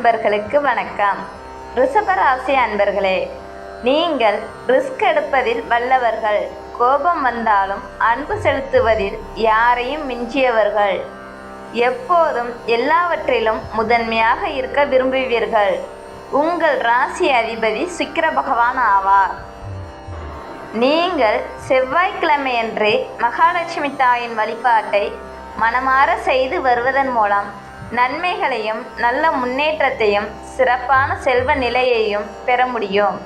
அன்பர்களுக்கு வணக்கம். ரிஷபராசி அன்பர்களே நீங்கள் ரிஸ்க் எடுப்பதில் வல்லவர்கள். கோபம் வந்தாலும் அன்பு செலுத்துவதில் யாரையும் மிஞ்சியவர்கள். எப்போதும் எல்லாவற்றிலும் முதன்மையாக இருக்க விரும்புவீர்கள். உங்கள் ராசி அதிபதி சுக்கிர பகவான் ஆவார். நீங்கள் செவ்வாய்க்கிழமையன்று மகாலட்சுமி தாயின் வழிபாட்டை மனமாற செய்து வருவதன் மூலம் நன்மைகளையும் நல்ல முன்னேற்றத்தையும் சிறப்பான செல்வ நிலையையும் பெற முடியும்.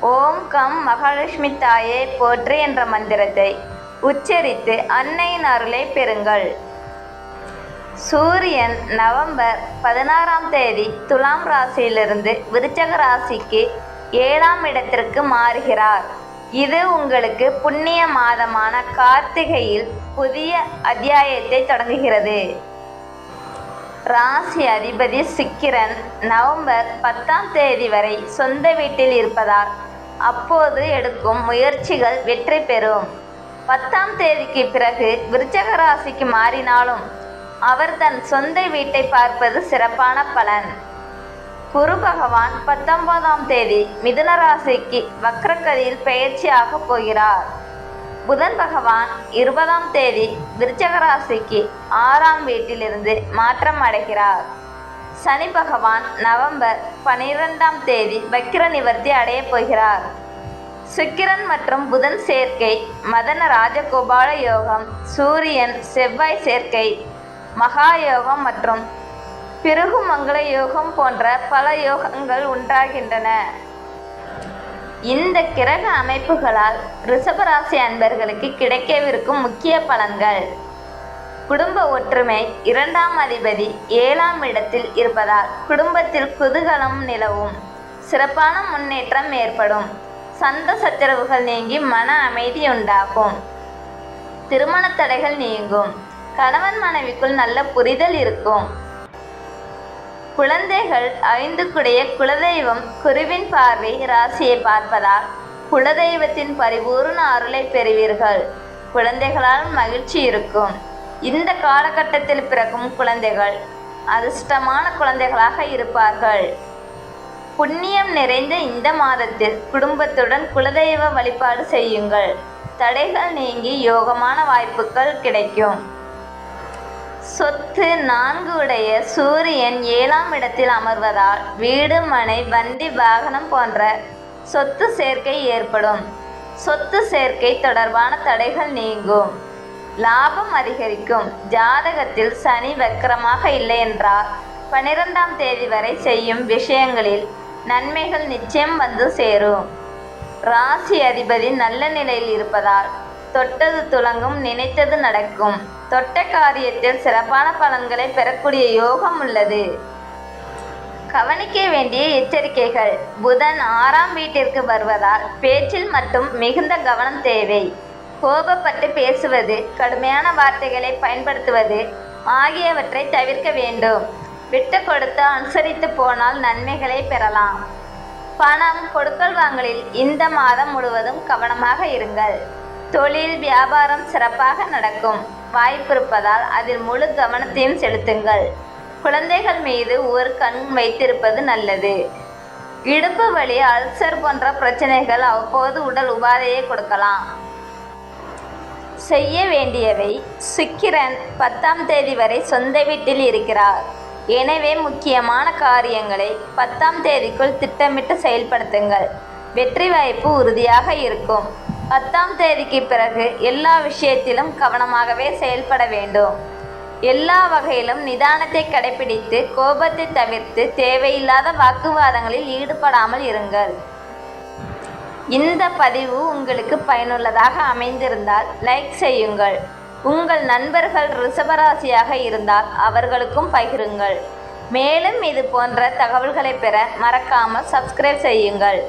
ஓம் கம் மகாலட்சுமி தாயே போற்று என்ற மந்திரத்தை உச்சரித்து அன்னையின் அருளை பெறுங்கள். சூரியன் நவம்பர் பதினாறாம் தேதி துலாம் ராசியிலிருந்து விருச்சக ராசிக்கு ஏழாம் இடத்திற்கு மாறுகிறார். இது உங்களுக்கு புண்ணிய மாதமான கார்த்திகையில் புதிய அத்தியாயத்தை தொடங்குகிறது. ராசி அதிபதி சிக்கிரன் நவம்பர் பத்தாம் தேதி வரை சொந்த வீட்டில் இருப்பதால் அப்போது எடுக்கும் முயற்சிகள் வெற்றி பெறும். பத்தாம் தேதிக்கு பிறகு விருச்சக ராசிக்கு மாறினாலும் அவர் தன் சொந்த வீட்டை பார்ப்பது சிறப்பான பலன். குரு பகவான் பத்தொன்பதாம் தேதி மிதுன ராசிக்கு வக்ரகதியில் பயிற்சியாக போகிறார். புதன் பகவான் இருபதாம் தேதி விருச்சக ராசிக்கு ஆறாம் வீட்டிலிருந்து மாற்றம் அடைகிறார். சனி பகவான் நவம்பர் பனிரெண்டாம் தேதி வக்கிர நிவர்த்தி அடையப் போகிறார். சுக்கிரன் மற்றும் புதன் சேர்க்கை மதன ராஜகோபால யோகம் சூரியன் செவ்வாய் சேர்க்கை மகா யோகம் மற்றும் பிருகு மங்கள யோகம் போன்ற பல யோகங்கள் உண்டாகின்றன. இந்த கிரக அமைப்புகளால் ரிஷபராசி அன்பர்களுக்கு கிடைக்கவிருக்கும் முக்கிய பலன்கள். குடும்ப ஒற்றுமை இரண்டாம் அதிபதி ஏழாம் இடத்தில் இருப்பதால் குடும்பத்தில் குதூகலம் நிலவும். சிறப்பான முன்னேற்றம் ஏற்படும். சந்த சச்சரவுகள் நீங்கி மன அமைதி உண்டாகும். திருமண தடைகள் நீங்கும். கணவன் மனைவிக்குள் நல்ல புரிதல் இருக்கும். குழந்தைகள் ஐந்துக்குடைய குலதெய்வம் குருவின் பார்வை ராசியை பார்ப்பதால் குலதெய்வத்தின் பரிபூர்ண அருளை பெறுவீர்கள். குழந்தைகளால் மகிழ்ச்சி இருக்கும். இந்த காலகட்டத்தில் பிறக்கும் குழந்தைகள் அதிர்ஷ்டமான குழந்தைகளாக இருப்பார்கள். புண்ணியம் நிறைந்த இந்த மாதத்தில் குடும்பத்துடன் குலதெய்வ வழிபாடு செய்யுங்கள். தடைகள் நீங்கி யோகமான வாய்ப்புகள் கிடைக்கும். சொத்து நான்கு உடைய சூரியன் ஏழாம் இடத்தில் அமர்வதால் வீடு மனை வண்டி வாகனம் போன்ற சொத்து சேர்க்கை ஏற்படும். சொத்து சேர்க்கை தொடர்பான தடைகள் நீங்கும். லாபம் அதிகரிக்கும். ஜாதகத்தில் சனி வக்கரமாக இல்லை என்றால் பனிரெண்டாம் தேதி வரை செய்யும் விஷயங்களில் நன்மைகள் நிச்சயம் வந்து சேரும். ராசி அதிபதி நல்ல நிலையில் இருப்பதால் தொட்டது துலங்கும் நினைத்தது நடக்கும். தொட்ட காரியத்தில் சிறப்பான பலன்களை பெறக்கூடிய யோகம் உள்ளது. கவனிக்க வேண்டிய எச்சரிக்கைகள். புதன் ஆறாம் வீட்டிற்கு வருவதால் பேச்சில் மட்டும் மிகுந்த கவனம் தேவை. கோபப்பட்டு பேசுவது கடுமையான வார்த்தைகளை பயன்படுத்துவது ஆகியவற்றை தவிர்க்க வேண்டும். விட்டு கொடுத்து அனுசரித்து போனால் நன்மைகளை பெறலாம். பணம் கொடுக்கல் வாங்கலில் இந்த மாதம் முழுவதும் கவனமாக இருங்கள். தொழில் வியாபாரம் சிறப்பாக நடக்கும். வாய்ப்பிருப்பதால் அதில் முழு கவனத்தையும் செலுத்துங்கள். குழந்தைகள் மீது ஒரு கண் வைத்திருப்பது நல்லது. இடுப்பு வலி அல்சர் போன்ற பிரச்சனைகள் அவ்வப்போது உடல் உபாதையை கொடுக்கலாம். செய்ய வேண்டியவை சுக்கிரன் பத்தாம் தேதி வரை சொந்த வீட்டில் இருக்கிறார். எனவே முக்கியமான காரியங்களை பத்தாம் தேதிக்குள் திட்டமிட்டு செயல்படுத்துங்கள். வெற்றி வாய்ப்பு உறுதியாக இருக்கும். பத்தாம் தேதிக்கு பிறகு எல்லா விஷயத்திலும் கவனமாகவே செயல்பட வேண்டும். எல்லா வகையிலும் நிதானத்தை கடைபிடித்து கோபத்தை தவிர்த்து தேவையில்லாத வாக்குவாதங்களில் ஈடுபடாமல் இருங்கள். இந்த பதிவு உங்களுக்கு பயனுள்ளதாக அமைந்திருந்தால் லைக் செய்யுங்கள். உங்கள் நண்பர்கள் ரிஷபராசியாக இருந்தால் அவர்களுக்கும் பகிருங்கள். மேலும் இது போன்ற தகவல்களை பெற மறக்காமல் சப்ஸ்கிரைப் செய்யுங்கள்.